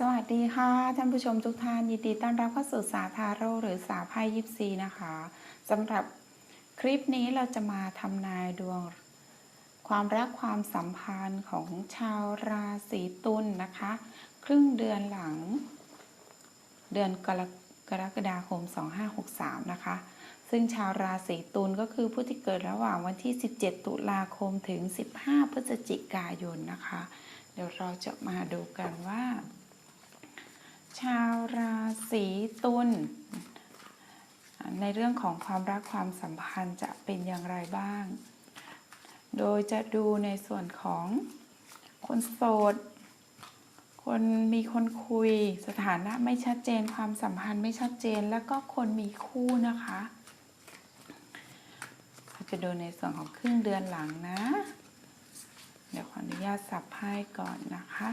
สวัสดีค่ะ ท่านผู้ชมทุกท่านยินดีต้อนรับเข้าสู่สาทาโร่หรือสาไพ่ยิปซีนะคะสำหรับคลิปนี้เราจะมาทำนายดวง ความรักความสัมพันธ์ของชาวราศีตุลนะคะ ครึ่งเดือนหลัง เดือนกรกรกฎาคม 2563 นะคะ ซึ่งชาวราศีตุลก็คือผู้ที่เกิดระหว่างวันที่ 17 ตุลาคมถึง 15 พฤศจิกายนนะคะ เดี๋ยวเราจะมาดูกันว่า ชาวราศีตุลในเรื่องของความรักความสัมพันธ์จะเป็นอย่างไรบ้าง โดยจะดูในส่วนของคนโสด คนมีคนคุย สถานะไม่ชัดเจน ความสัมพันธ์ไม่ชัดเจน แล้วก็คนมีคู่นะคะเราจะดูในส่วนของครึ่งเดือนหลังนะ เดี๋ยวขออนุญาตสับไพ่ก่อนนะคะ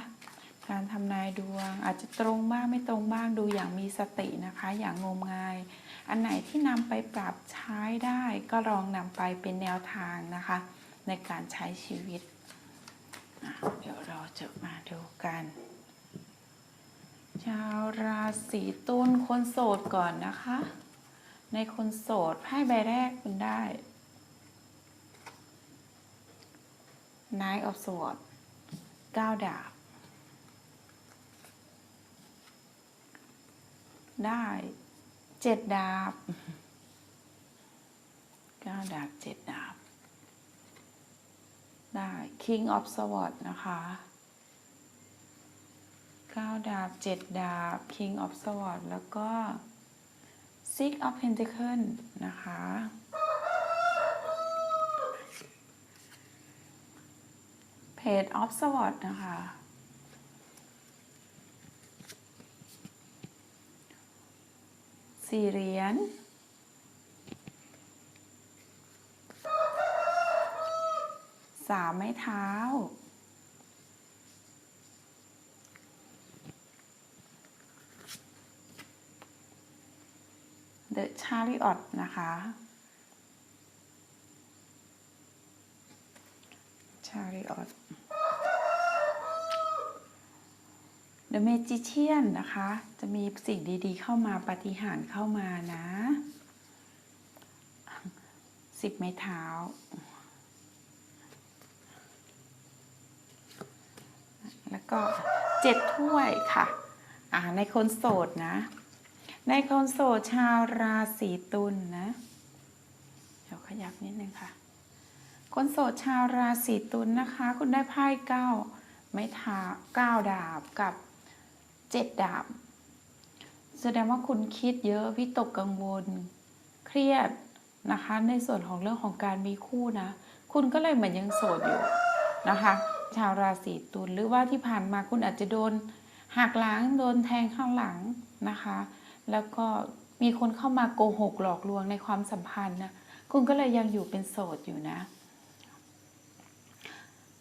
การทำนายดวง อาจจะตรงบ้างไม่ตรงบ้างดูอย่างมีสตินะคะ อย่างงมงาย อันไหนที่นำไปปรับใช้ได้ก็ลองนำไปเป็นแนวทางนะคะ ในการใช้ชีวิต เดี๋ยวเราจะมาดูกัน ชาวราศีตุลคนโสดก่อนนะคะ ในคนโสดไพ่ใบแรกคุณได้ Nine of Swords เก้าดาบ ได้เจ็ดดาบเก้าดาบเจ็ดดาบ ได้ King of Swords นะคะเก้าดาบเจ็ดดาบ King of Swords แล้วก็ Six of Pentacles นะคะ Page of Swords นะคะ สี่เหรียญสามไม้เท้า The Chariot นะคะ Chariot The Magician นะคะ จะมีสิ่งดีๆ เข้ามาปฏิหารเข้ามานะสิบไม้เท้าแล้วก็เจ็ดถ้วยค่ะ อ่า ในคนโสดนะ ในคนโสดชาวราศีตุลนะเดี๋ยวขยับนิดนึงค่ะ คนโสดชาวราศีตุลนะคะ คุณได้ไพ่เก้าไม้เท้าเก้าดาบกับ เจ็ดดาบ แสดงว่าคุณคิดเยอะวิตกกังวล เครียดนะคะ ในส่วนของเรื่องของการมีคู่นะ คุณก็เลยเหมือนยังโสดอยู่นะคะ ชาวราศีตุลหรือว่าที่ผ่านมาคุณอาจจะโดนหักหลังโดนแทงข้างหลังนะคะ แล้วก็มีคนเข้ามาโกหกหลอกลวงในความสัมพันธ์นะคุณก็เลยยังอยู่เป็นโสดอยู่นะ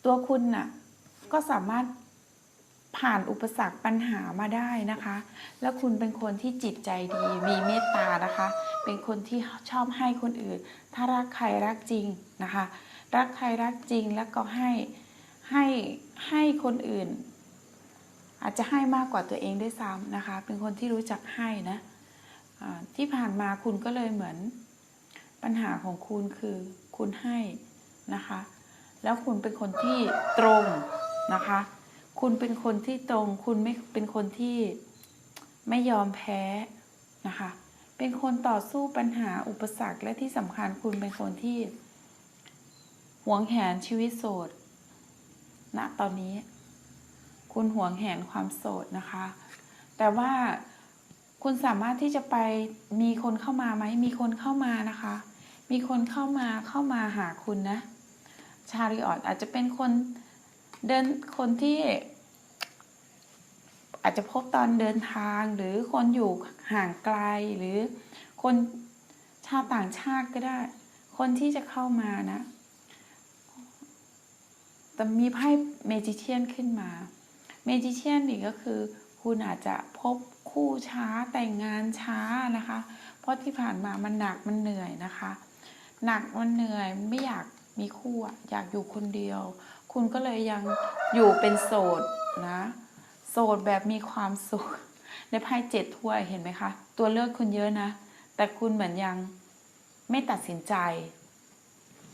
ตัวคุณน่ะก็สามารถ ผ่านอุปสรรคปัญหามาได้นะคะ แล้วคุณเป็นคนที่จิตใจดี มีเมตตานะคะ เป็นคนที่ชอบให้คนอื่น ถ้ารักใครรักจริงนะคะ รักใครรักจริงแล้วก็ให้ให้ให้คนอื่น อาจจะให้มากกว่าตัวเองด้วยซ้ำนะคะ เป็นคนที่รู้จักให้นะที่ผ่านมาคุณก็เลยเหมือนปัญหาของคุณคือคุณให้นะคะ แล้วคุณเป็นคนที่ตรงนะคะ คุณเป็นคนที่ตรง คุณไม่เป็นคนที่ไม่ยอมแพ้นะคะ เป็นคนต่อสู้ปัญหาอุปสรรคและที่สำคัญคุณเป็นคนที่หวงแหนชีวิตโสดณตอนนี้ คุณหวงแหนความโสดนะคะ แต่ว่าคุณสามารถที่จะไปมีคนเข้ามาไหม มีคนเข้ามานะคะ มีคนเข้ามาเข้ามาหาคุณนะ ชาริออตอาจจะเป็นคน เดินคนที่ อาจจะพบตอนเดินทางหรือคนอยู่ห่างไกลหรือคนชาวต่างชาติก็ได้ คนที่จะเข้ามานะ แต่มีไพ่เมจิเชียนขึ้นมา เมจิเชียนนี่ก็คือ คุณอาจจะพบคู่ช้าแต่งงานช้านะคะ เพราะที่ผ่านมามันหนักมันเหนื่อยนะคะ หนักมันเหนื่อยไม่อยากมีคู่อะอยากอยู่คนเดียว คุณก็เลยยังอยู่เป็นโสดนะ โสดแบบมีความสุขในไพ่เจ็ดถ้วยเห็นไหมคะ ตัวเลือกคุณเยอะนะ แต่คุณเหมือนยังไม่ตัดสินใจ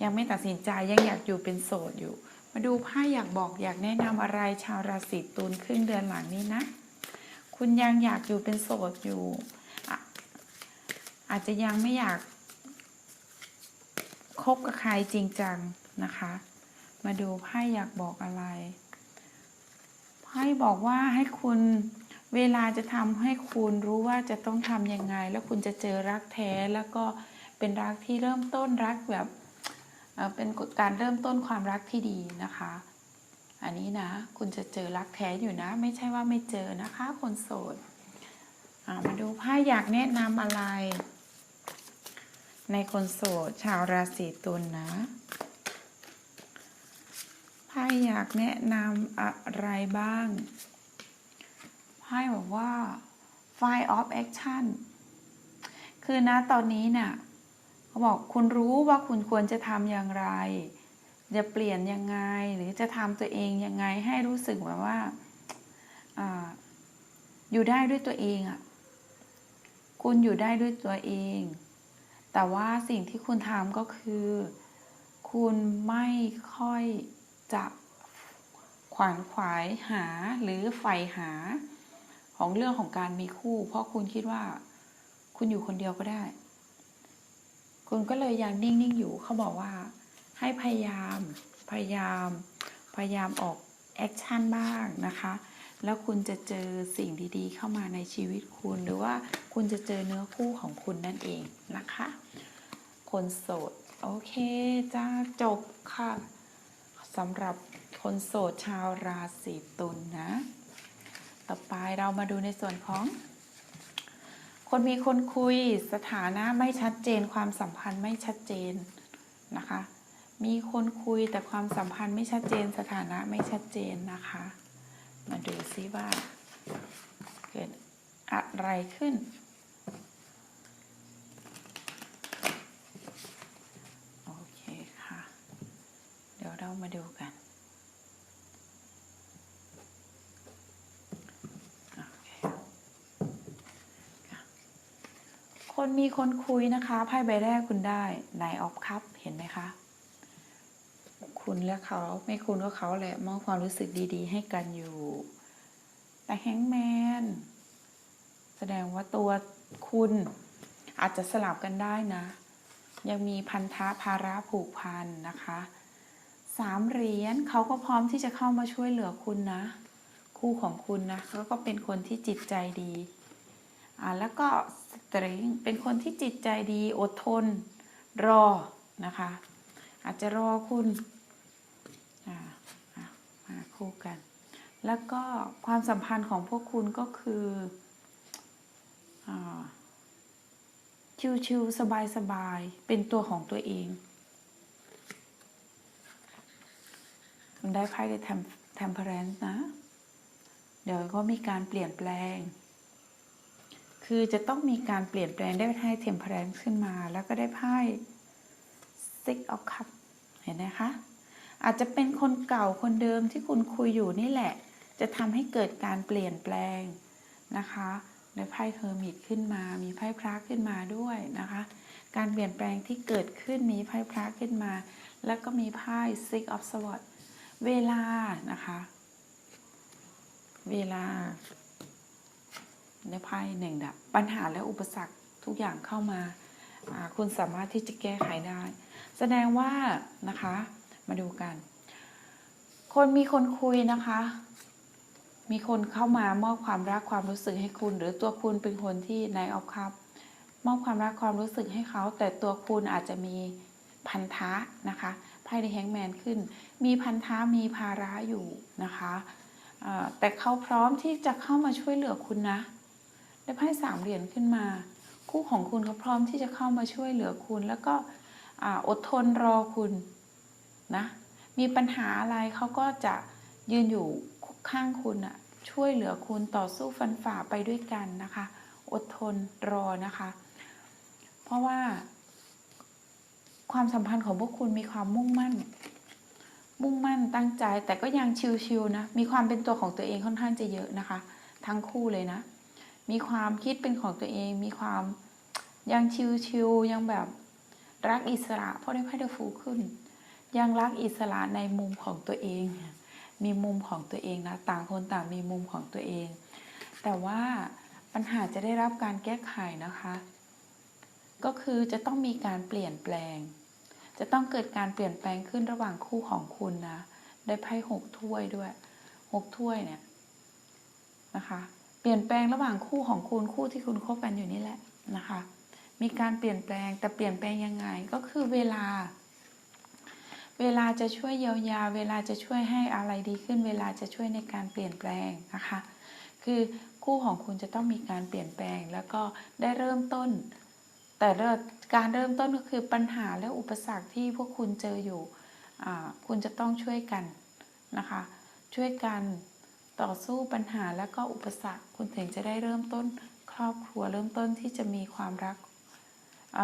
ยังไม่ตัดสินใจยังอยากอยู่เป็นโสดอยู่ มาดูไพ่อยากบอกอยากแนะนำอะไรชาวราศีตุลครึ่งเดือนหลังนี้นะ คุณยังอยากอยู่เป็นโสดอยู่อะอาจจะยังไม่อยากคบกับใครจริงจังนะคะ มาดูไพ่อยากบอกอะไรไพ่บอกว่าให้คุณเวลาจะทำให้คุณรู้ว่าจะต้องทำยังไง แล้วคุณจะเจอรักแท้แล้วก็เป็นรักที่เริ่มต้นรักแบบเป็นการเริ่มต้นความรักที่ดีนะคะ อันนี้นะ คุณจะเจอรักแท้อยู่นะ ไม่ใช่ว่าไม่เจอนะคะ คนโสดมาดูไพ่อยากแนะนำอะไร ในคนโสดชาวราศีตุลนะ พ่อยากแนะนำอะไรบ้างไพ่บอกว่า fire of action คือนะตอนนี้เนี่ยเขาบอกคุณรู้ว่าคุณควรจะทำอย่างไร จะเปลี่ยนยังไง หรือจะทำตัวเองยังไงให้รู้สึกแบบว่าอาอยู่ได้ด้วยตัวเองอะ่ะ คุณอยู่ได้ด้วยตัวเอง แต่ว่าสิ่งที่คุณทำก็คือ คุณไม่ค่อย จะขวานขวายหาหรือใฝ่หา ของเรื่องของการมีคู่ เพราะคุณคิดว่า คุณอยู่คนเดียวก็ได้ คุณก็เลยยังนิ่งๆอยู่เขาบอกว่า ให้พยายาม พยายาม พยายามออกแอคชั่นบ้างนะคะ แล้วคุณจะเจอสิ่งดีๆ เข้ามาในชีวิตคุณ หรือว่าคุณจะเจอเนื้อคู่ของคุณนั่นเองนะคะ คนโสด โอเค จ้าจบค่ะ สำหรับคนโสดชาวราศีตุลนนะ ต่อไปเรามาดูในส่วนของ คนมีคนคุยสถานะไม่ชัดเจน ความสัมพันธ์ไม่ชัดเจนนะคะ มีคนคุยแต่ความสัมพันธ์ไม่ชัดเจน สถานะไม่ชัดเจนนะคะ มาดูซิว่า เกิดอะไรขึ้น โอเคค่ะ เดี๋ยวเรามาดูกันคนมีคนคุยนะคะไพ่ใบแรกคุณได้นายออฟคัพเห็นไหมคะ คุณและเขาไม่คุณก็เขาแหละมอบความรู้สึกดีๆ ให้กันอยู่ แต่แฮงแมนแสดงว่าตัวคุณอาจจะสลับกันได้นะ ยังมีพันธะภาระผูกพันนะคะ สามเหรียญเขาก็พร้อมที่จะเข้ามาช่วยเหลือคุณนะ คู่ของคุณนะเขาก็เป็นคนที่จิตใจดีอ่าแล้วก็สตริงเป็นคนที่จิตใจดีอดทนรอนะคะ อาจจะรอคุณอ่ามาคู่กัน แล้วก็ความสัมพันธ์ของพวกคุณก็คืออาชิวๆสบายๆเป็นตัวของตัวเอง คุณได้ไพ่ใน temperance นะ เดี๋ยวก็มีการเปลี่ยนแปลง คือจะต้องมีการเปลี่ยนแปลงได้ไพ่ temperance ขึ้นมา แล้วก็ได้ไพ่ six of cup เห็นไหมคะ อาจจะเป็นคนเก่าคนเดิมที่คุณคุยอยู่นี่แหละ จะทำให้เกิดการเปลี่ยนแปลงนะคะในไพ่เฮอร์มิตขึ้นมา มีไพ่พระขึ้นมาด้วยนะคะ การเปลี่ยนแปลงที่เกิดขึ้นมีไพ่พระขึ้นมา แล้วก็มีไพ่ six of swords เวลานะคะ เวลาในไพ่หนึ่งดับ ปัญหาและอุปสรรคทุกอย่างเข้ามา คุณสามารถที่จะแก้ไขได้ แสดงว่านะคะ มาดูกัน คนมีคนคุยนะคะ มีคนเข้ามามอบความรักความรู้สึกให้คุณ หรือตัวคุณเป็นคนที่ในออฟคัพมอบความรักความรู้สึกให้เขา แต่ตัวคุณอาจจะมีพันธะนะคะ ไพ่ในแฮงแมนขึ้น มีพันธะมีภาระอยู่นะคะแต่เขาพร้อมที่จะเข้ามาช่วยเหลือคุณนะ ได้ไพ่สามเหรียญขึ้นมา คู่ของคุณเขาพร้อมที่จะเข้ามาช่วยเหลือคุณ แล้วก็อดทนรอคุณนะ มีปัญหาอะไรเขาก็จะยืนอยู่ข้างคุณอะช่วยเหลือคุณต่อสู้ฟันฝ่าไปด้วยกันนะคะ อดทนรอนะคะ เพราะว่า ความสัมพันธ์ของพวกคุณมีความมุ่งมั่น มุ่งมั่นตั้งใจแต่ก็ยังชิวๆนะ มีความเป็นตัวของตัวเองค่อนข้างจะเยอะนะคะ ทั้งคู่เลยนะ มีความคิดเป็นของตัวเอง มีความยังชิวๆยังแบบรักอิสระเพราะได้ไพ่เดอฟูขึ้น ยังรักอิสระในมุมของตัวเอง มีมุมของตัวเองนะ ต่างคนต่างมีมุมของตัวเอง แต่ว่าปัญหาจะได้รับการแก้ไขนะคะ ก็คือจะต้องมีการเปลี่ยนแปลง จะต้องเกิดการเปลี่ยนแปลงขึ้นระหว่างคู่ของคุณนะได้ไพ่หกถ้วยด้วยหกถ้วยเนี่ยนะคะเปลี่ยนแปลงระหว่างคู่ของคุณคู่ที่คุณคบกันอยู่นี่แหละนะคะ มีการเปลี่ยนแปลงแต่เปลี่ยนแปลงยังไงก็คือเวลา เวลาจะช่วยเยียวยา เวลาจะช่วยให้อะไรดีขึ้น เวลาจะช่วยในการเปลี่ยนแปลงนะคะ คือคู่ของคุณจะต้องมีการเปลี่ยนแปลงแล้วก็ได้เริ่มต้น แต่เริ่มการเริ่มต้นก็คือปัญหาและอุปสรรคที่พวกคุณเจออยู่ คุณจะต้องช่วยกันนะคะ ช่วยกันต่อสู้ปัญหาและก็อุปสรรค คุณถึงจะได้เริ่มต้นครอบครัว เริ่มต้นที่จะมีความรัก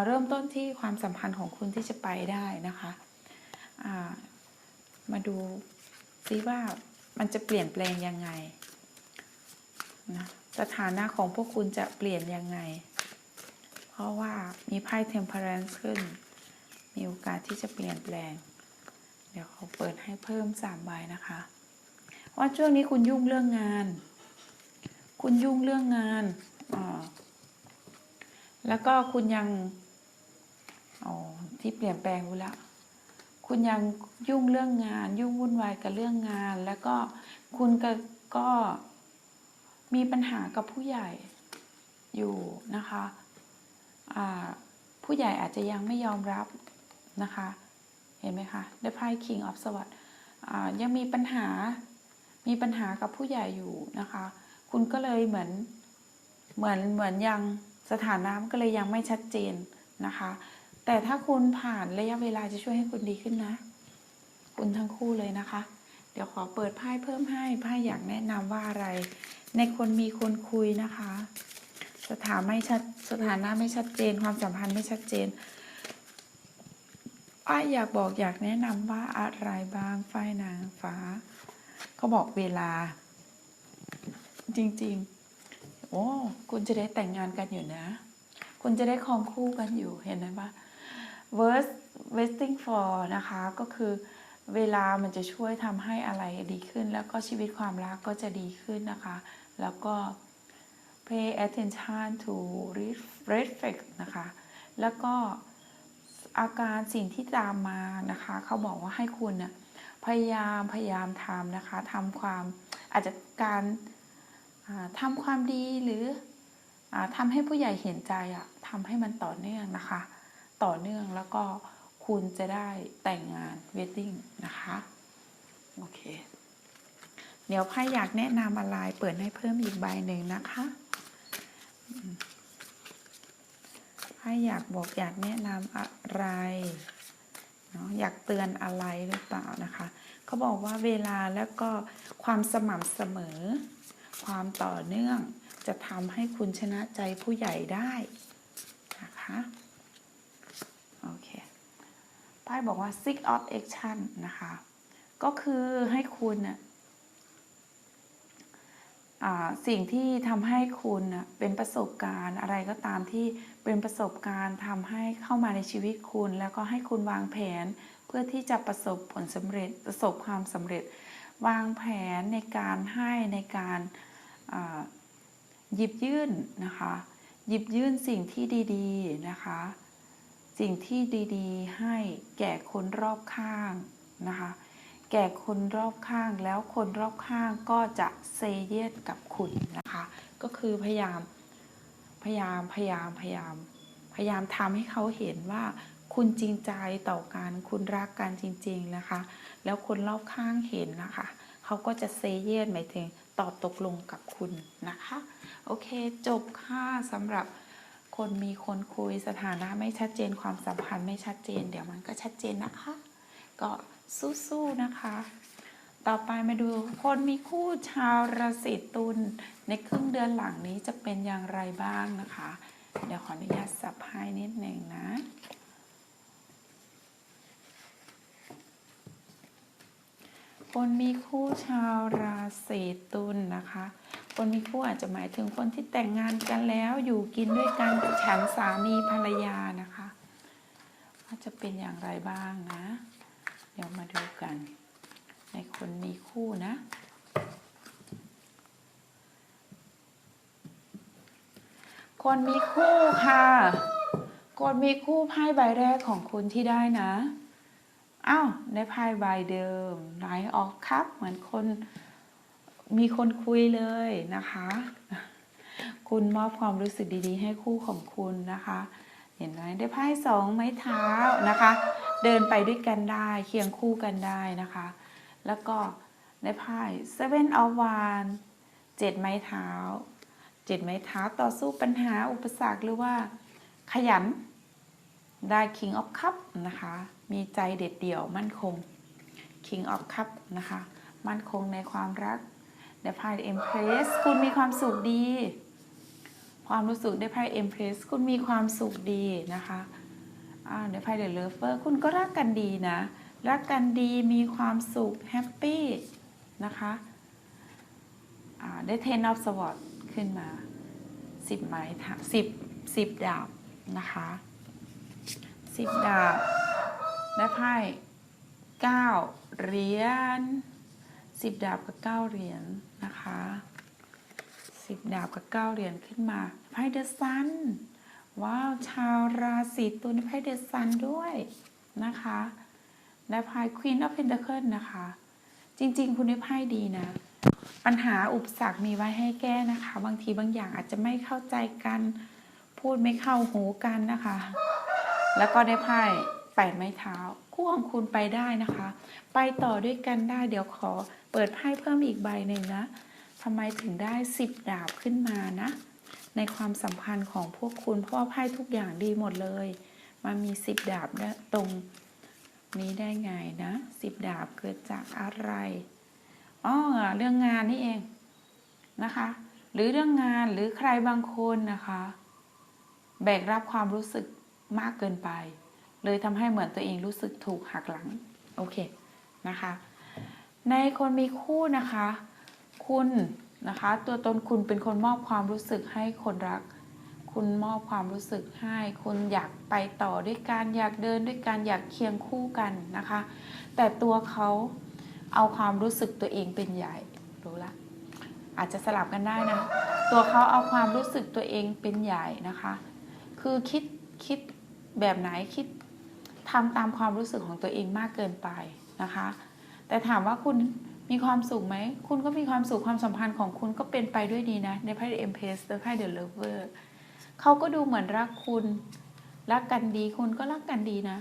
เริ่มต้นที่ความสัมพันธ์ของคุณที่จะไปได้นะคะามาดูซิว่ามันจะเปลี่ยนแปลงยังไงนะสถานะของพวกคุณจะเปลี่ยนยังไง ราะว่ามีไพ่ temperance ขึ้น มีโอกาสที่จะเปลี่ยนแปลง เดี๋ยวเขาเปิดให้เพิ่มสามใบนะคะ ว่าช่วงนี้คุณยุ่งเรื่องงาน คุณยุ่งเรื่องงานอ่าแล้วก็คุณยังอ๋อที่เปลี่ยนแปลงรู้แล้วคุณยังยุ่งเรื่องงาน ยุ่งวุ่นวายกับเรื่องงาน แล้วก็คุณก็ก็มีปัญหากับผู้ใหญ่อยู่นะคะ ผู้ใหญ่อาจจะยังไม่ยอมรับนะคะ เห็นไหมคะได้ไพ่ King of Swords อ่ายังมีปัญหามีปัญหากับผู้ใหญ่อยู่นะคะ คุณก็เลยเหมือนเหมือนเหมือนยังสถานะก็เลยยังไม่ชัดเจนนะคะ แต่ถ้าคุณผ่านระยะเวลาจะช่วยให้คุณดีขึ้นนะ คุณทั้งคู่เลยนะคะ เดี๋ยวขอเปิดไพ่เพิ่มให้ไพ่อยากแนะนำว่าอะไร ในคนมีคนคุยนะคะ สถาไม่ชัดสถานะไม่ชัดเจน ความสัมพันธ์ไม่ชัดเจนป้ายอยากบอกอยากแนะนำว่าอะไรบ้างไฟนางฟ้า เขาบอกเวลา จริง ๆ โอ้คุณจะได้แต่งงานกันอยู่นะ คุณจะได้ครองคู่กันอยู่เห็นไหมปะ verse waiting for นะคะ ก็คือเวลามันจะช่วยทำให้อะไรดีขึ้น แล้วก็ชีวิตความรักก็จะดีขึ้นนะคะ แล้วก็ pay attention to reflect นะคะ แล้วก็อาการสิ่งที่ตามมานะคะ เขาบอกว่าให้คุณนะพยายามพยายามทำนะคะทำความอาจจะการทำความดีหรืออทำให้ผู้ใหญ่เห็นใจอะทำให้มันต่อเนื่องนะคะ ต่อเนื่องแล้วก็คุณจะได้แต่งงาน wedding นะคะโอเค เดี๋ยวไพ่อยากแนะนำอะไรเปิดให้เพิ่มอีกใบหนึ่งนะคะ อืมไพ่อยากบอกอยากแนะนำอะไรเนาะอยากเตือนอะไรหรือเปล่านะคะเขาบอกว่าเวลาแล้วก็ความสม่ำเสมอ ความต่อเนื่องจะทำให้คุณชนะใจผู้ใหญ่ได้นะคะโอเคไพ่บอกว่า six of action นะคะ ก็คือให้คุณนะ สิ่งที่ทำให้คุณเป็นประสบการณ์ อะไรก็ตามที่เป็นประสบการณ์ทำให้เข้ามาในชีวิตคุณ แล้วก็ให้คุณวางแผน เพื่อที่จะประสบผลสำเร็จประสบความสำเร็จ วางแผนในการให้ในการหยิบยื่นนะคะ หยิบยื่นสิ่งที่ดีๆนะคะ สิ่งที่ดีๆ ให้แก่คนรอบข้างนะคะ แก่คนรอบข้างแล้วคนรอบข้างก็จะเซเยสกับคุณนะคะ ก็คือพยายามพยายามพยายามพยายามพยายามทำให้เขาเห็นว่าคุณจริงใจต่อกันคุณรักกันจริง ๆนะคะ แล้วคนรอบข้างเห็นนะคะ เขาก็จะเซเยสหมายถึงตอบตกลงกับคุณนะคะ โอเคจบค่ะสำหรับคนมีคนคุยสถานะไม่ชัดเจนความสัมพันธ์ไม่ชัดเจน เดี๋ยวมันก็ชัดเจนนะคะ ก็ สู้ๆนะคะ ต่อไปมาดูคนมีคู่ชาวราศีตุลในครึ่งเดือนหลังนี้จะเป็นอย่างไรบ้างนะคะ เดี๋ยวขออนุญาตสับให้นิดหนึ่งนะคนมีคู่ชาวราศีตุลนะคะ คนมีคู่อาจจะหมายถึงคนที่แต่งงานกันแล้วอยู่กินด้วยกันฉันสามีภรรยานะคะว่าจะเป็นอย่างไรบ้างนะ เดี๋ยวมาดูกัน ในคนมีคู่นะ คนมีคู่ค่ะคนมีคู่ไพ่ใบแรกของคุณที่ได้นะ อ้าวได้ไพ่ใบเดิมไหลออกครับเหมือนคนมีคนคุยเลยนะคะ คุณมอบความรู้สึกดีๆ ให้คู่ของคุณนะคะ เห็นไหมได้ไพ่สองไม้เท้านะคะ เดินไปด้วยกันได้เคียงคู่กันได้นะคะ แล้วก็ได้ไพ่ seven of wands เจ็ดไม้เท้า จ็ดไม้เท้าต่อสู้ปัญหาอุปสรรคหรือว่า ขยันได้ King of Cup นะคะ มีใจเด็ดเดี่ยวมั่นคง King of Cup นะคะ มั่นคงในความรักได้ไพ่ Empress คุณมีความสุขดี ความรู้สึกได้ไพ่ Empress คุณมีความสุขดีนะคะอ่าได้ไพ่ The Lover คุณก็รักกันดีนะ รักกันดีมีความสุขแฮปปี้นะคะได้ Ten of Swords ขึ้นมา 10 ไม้สิบสิบดาบนะคะสิบดาบและไพ่เก้าเหรียญสิบดาบกับเก้าเหรียญนะคะสิบดาบกับเก้าเหรียญขึ้นมาไพ่เดอะซันว้าวชาวราศีตุลไพ่เดอะซันด้วยนะคะและไพ่ควีนออฟเพนเ a เคิลนะคะ จริง ๆ คุณได้ไพ่ดีนะ ปัญหาอุปสรรคมีไว้ให้แก้นะคะ บางทีบางอย่างอาจจะไม่เข้าใจกัน พูดไม่เข้าหูกันนะคะ แล้วก็ได้ไพ่แปดไม้เท้า คู่ของคุณไปได้นะคะ ไปต่อด้วยกันได้ เดี๋ยวขอเปิดไพ่เพิ่มอีกใบหนึ่งนะทำไมถึงได้สิบดาบขึ้นมานะ ในความสัมพันธ์ของพวกคุณ เพราะว่าไพ่ทุกอย่างดีหมดเลยมันมีสิบดาบตรงนี้ได้ไงนะสิบดาบเกิดจากอะไร อ๋อเรื่องงานนี่เองนะคะ หรือเรื่องงานหรือใครบางคนนะคะ แบกรับความรู้สึกมากเกินไป เลยทำให้เหมือนตัวเองรู้สึกถูกหักหลัง โอเคนะคะ ในคนมีคู่นะคะ คุณนะคะ ตัวตนคุณเป็นคนมอบความรู้สึกให้คนรัก คุณมอบความรู้สึกให้ คุณอยากไปต่อด้วยกันอยากเดินด้วยกันอยากเคียงคู่กันนะคะ แต่ตัวเขา เอาความรู้สึกตัวเองเป็นใหญ่รู้ละ อาจจะสลับกันได้นะ ตัวเขาเอาความรู้สึกตัวเองเป็นใหญ่นะคะ คือคิดคิดแบบไหนคิดทำตามความรู้สึกของตัวเองมากเกินไปนะคะ แต่ถามว่าคุณมีความสุขไหม คุณก็มีความสุขความสัมพันธ์ของคุณก็เป็นไปด้วยดีนะ ในไพ่เอ็มเพสและไพ่เดอะเลเวอร์เขาก็ดูเหมือนรักคุณ รักกันดีคุณก็รักกันดีนะ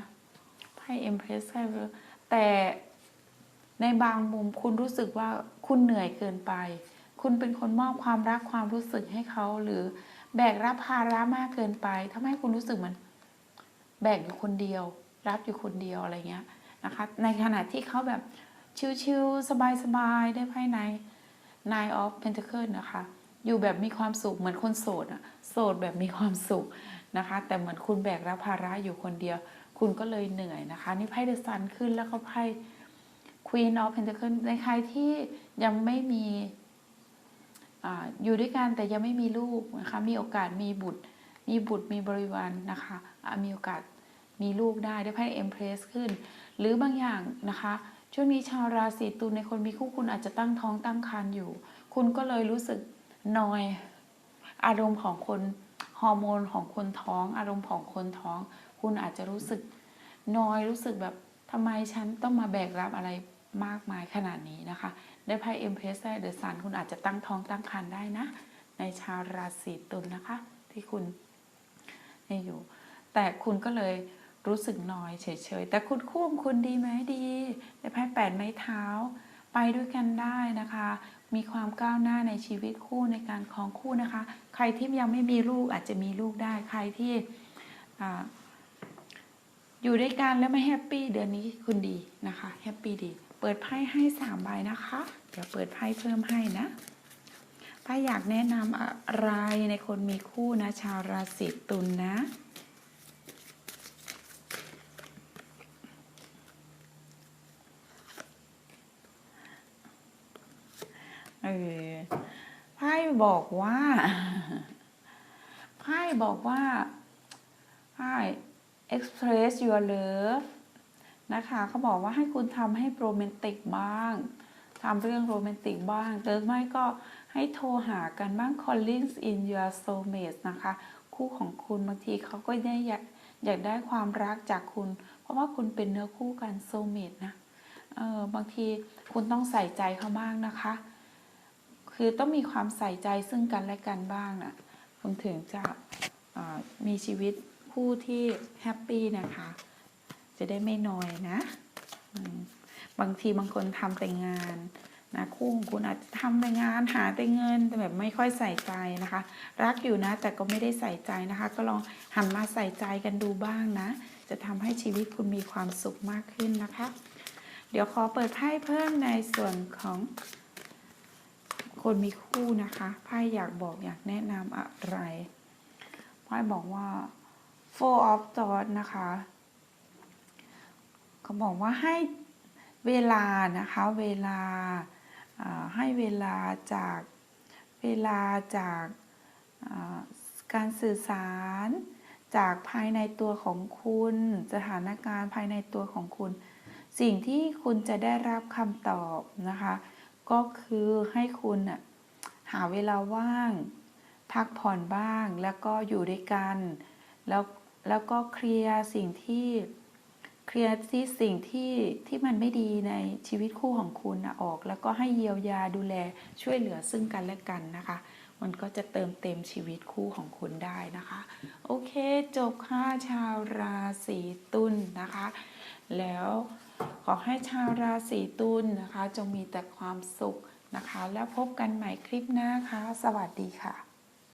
ไพ่เอ็มเพสไพ่แต่ ในบางมุมคุณรู้สึกว่าคุณเหนื่อยเกินไป คุณเป็นคนมอบความรักความรู้สึกให้เขาหรือแบกรับภาระมากเกินไปทำให้คุณรู้สึกเหมือนแบกอยู่คนเดียว รับอยู่คนเดียวอะไรเงี้ยนะคะ ในขณะที่เขาแบบชิลๆสบายๆได้ภายใน Nine of Pentacles นะคะ อยู่แบบมีความสุขเหมือนคนโสดอะโสดแบบมีความสุขนะคะ แต่เหมือนคุณแบกรับภาระอยู่คนเดียว คุณก็เลยเหนื่อยนะคะ นี่ไพ่เดอะซันขึ้นแล้วก็ไพ่ Queen of Pentacles ในใครที่ยังไม่มีออยู่ด้วยกันแต่ยังไม่มีลูกนะคะ มีโอกาสมีบุตร มีบุตรมีบริวารนนะคะมีโอกาสมีลูกได้ได้ไพ่เอ็มเพรสขึ้น หรือบางอย่างนะคะ ช่วงนี้ชาวราศีตุลในคนมีคู่คุณอาจจะตั้งท้องตั้งครรภ์อยู่ คุณก็เลยรู้สึกนอยอารมณ์ของคนฮอร์โมนของคนท้อง อารมณ์ของคนท้อง คุณอาจจะรู้สึกนอยรู้สึกแบบทำไมฉันต้องมาแบกรับอะไร มากมายขนาดนี้นะคะ ได้ไพ่เอ็มเพรสได้เดอะซันคุณอาจจะตั้งท้องตั้งครรภ์ได้นะ ในชาวราศีตุลนะคะ ที่คุณอยู่ แต่คุณก็เลยรู้สึกน้อยเฉยๆ แต่คุณคู่ของคุณดีไหมดี ได้ไพ่แปดไม้เท้า ไปด้วยกันได้นะคะ มีความก้าวหน้าในชีวิตคู่ในการครองคู่นะคะ ใครที่ยังไม่มีลูกอาจจะมีลูกได้ ใครที่อ่าอยู่ด้วยกันแล้วไม่แฮปปี้เดือนนี้คุณดีนะคะแฮปปี้ดี เปิดไพ่ให้สามใบนะคะ เดี๋ยวเปิดไพ่เพิ่มให้นะป้าอยากแนะนำอะไรในคนมีคู่นะ ชาวราศีตุลนนะ เออไพ่บอกว่าไพ่บอกว่าไพ่ express your love นะคะเขาบอกว่าให้คุณทำให้โรแมนติกบ้างทำเรื่องโรแมนติกบ้างหรือไม่ก็ให้โทรหากันบ้าง calling in your soulmate นะคะ คู่ของคุณบางทีเขาก็ได้อยากอยากได้ความรักจากคุณ เพราะว่าคุณเป็นเนื้อคู่กัน soulmate นะเออบางทีคุณต้องใส่ใจเขาบ้างนะคะ คือต้องมีความใส่ใจซึ่งกันและกันบ้างนะคุณถึงจะมีชีวิตคู่ที่แฮปปี้นะคะ จะได้ไม่น้อยนะ บางทีบางคนทำแต่งานนะคู่ของคุณอาจจะทำแต่งานหาแต่เงินแต่แบบไม่ค่อยใส่ใจนะคะ รักอยู่นะแต่ก็ไม่ได้ใส่ใจนะคะ ก็ลองหันมาใส่ใจกันดูบ้างนะ จะทำให้ชีวิตคุณมีความสุขมากขึ้นนะคะ เดี๋ยวขอเปิดไพ่เพิ่มในส่วนของคนมีคู่นะคะไพ่อยากบอกอยากแนะนำอะไรไพ่บอกว่า four of thoughts นะคะ เขาบอกว่าให้เวลานะคะเวลาให้เวลาจากเวลาจากการสื่อสาร จากภายในตัวของคุณ สถานการณ์ภายในตัวของคุณ สิ่งที่คุณจะได้รับคำตอบนะคะ ก็คือให้คุณหาเวลาว่าง พักผ่อนบ้างแล้วก็อยู่ด้วยกัน แล้วแล้วก็เคลียร์สิ่งที่ เคลียร์ที่สิ่งที่ที่มันไม่ดีในชีวิตคู่ของคุณนะออก แล้วก็ให้เยียวยาดูแลช่วยเหลือซึ่งกันและกันนะคะ มันก็จะเติมเต็มชีวิตคู่ของคุณได้นะคะ โอเคจบค่ะชาวราศีตุลนะคะ แล้วขอให้ชาวราศีตุลนะคะ จงมีแต่ความสุขนะคะ แล้วพบกันใหม่คลิปหน้าค่ะ สวัสดีค่ะ